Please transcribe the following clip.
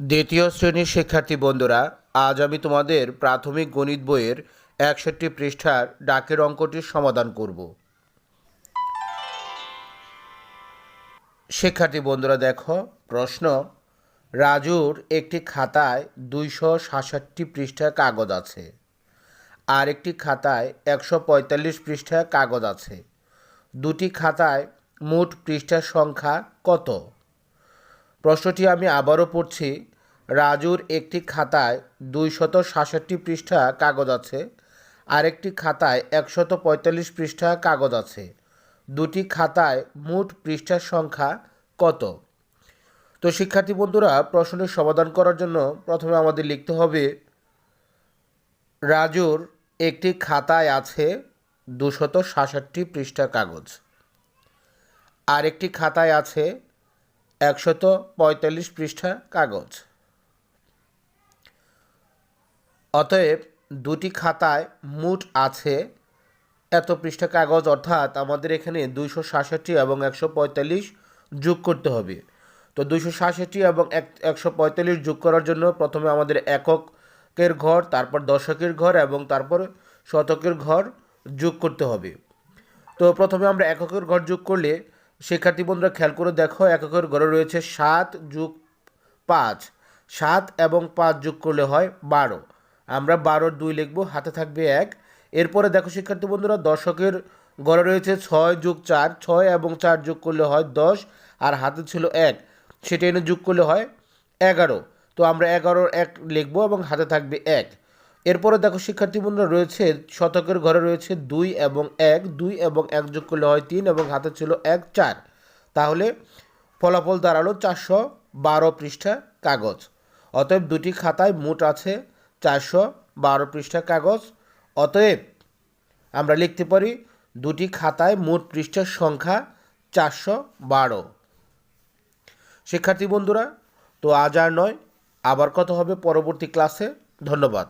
দ্বিতীয় শ্রেণির শিক্ষার্থী বন্ধুরা, আজ আমি তোমাদের প্রাথমিক গণিত বইয়ের একষট্টি পৃষ্ঠার ডাকের অঙ্কটির সমাধান করব। শিক্ষার্থী বন্ধুরা, দেখো, প্রশ্ন, রাজুর একটি খাতায় দুইশো সাতষট্টি পৃষ্ঠা কাগজ আছে, আর একটি খাতায় একশো পঁয়তাল্লিশ পৃষ্ঠা কাগজ আছে। দুটি খাতায় মোট পৃষ্ঠার সংখ্যা কত? প্রশ্নটি আমি আবারও পড়ছি। রাজুর একটি খাতায় দুইশত সাতষট্টি পৃষ্ঠা কাগজ আছে, আরেকটি খাতায় একশত পঁয়তাল্লিশ পৃষ্ঠা কাগজ আছে। দুটি খাতায় মোট পৃষ্ঠার সংখ্যা কত? তো শিক্ষার্থী বন্ধুরা প্রশ্নের সমাধান করার জন্য প্রথমে আমাদের লিখতে হবে, রাজুর একটি খাতায় আছে দুশত সাতষট্টি পৃষ্ঠা কাগজ, আরেকটি খাতায় আছে একশত পঁয়তাল্লিশ পৃষ্ঠা কাগজ। অতএব দুটি খাতায় মোট আছে এত পৃষ্ঠা কাগজ, অর্থাৎ আমাদের এখানে দুইশো সাতষট্টি এবং একশো পঁয়তাল্লিশ যোগ করতে হবে। তো দুইশো সাতষট্টি এবং এক একশো পঁয়তাল্লিশ যোগ করার জন্য প্রথমে আমাদের এককের ঘর, তারপর দশকের ঘর এবং তারপর শতকের ঘর যোগ করতে হবে। তো প্রথমে আমরা এককের ঘর যোগ করলে শিক্ষার্থী বন্ধুরা, খেয়াল করে দেখো এককের ঘরে রয়েছে সাত যুগ পাঁচ। সাত এবং পাঁচ যোগ করলে হয় বারো। আমরা বারোর দুই লিখব, হাতে থাকবে এক। এরপরে দেখো শিক্ষার্থী বন্ধুরা, দশকের ঘরে রয়েছে ছয় যোগ চার, ছয় এবং চার যোগ করলে হয় দশ, আর হাতে ছিল এক। সেটা এনে যোগ করলে হয় এগারো। তো আমরা এগারোর এক লিখব এবং হাতে থাকবে এক। এরপরে দেখো শিক্ষার্থী বন্ধুরা রয়েছে, শতকের ঘরে রয়েছে দুই এবং এক, দুই এবং এক যোগ করলে হয় তিন এবং হাতে ছিল এক, চার। তাহলে ফলাফল দাঁড়াল চারশো বারো পৃষ্ঠা কাগজ। অতএব দুটি খাতায় মোট আছে চারশো বারো পৃষ্ঠা কাগজ। অতএব আমরা লিখতে পারি দুটি খাতায় মোট পৃষ্ঠার সংখ্যা চারশো বারো। শিক্ষার্থী বন্ধুরা তো আজ আর নয়, আবার কত হবে পরবর্তী ক্লাসে। ধন্যবাদ।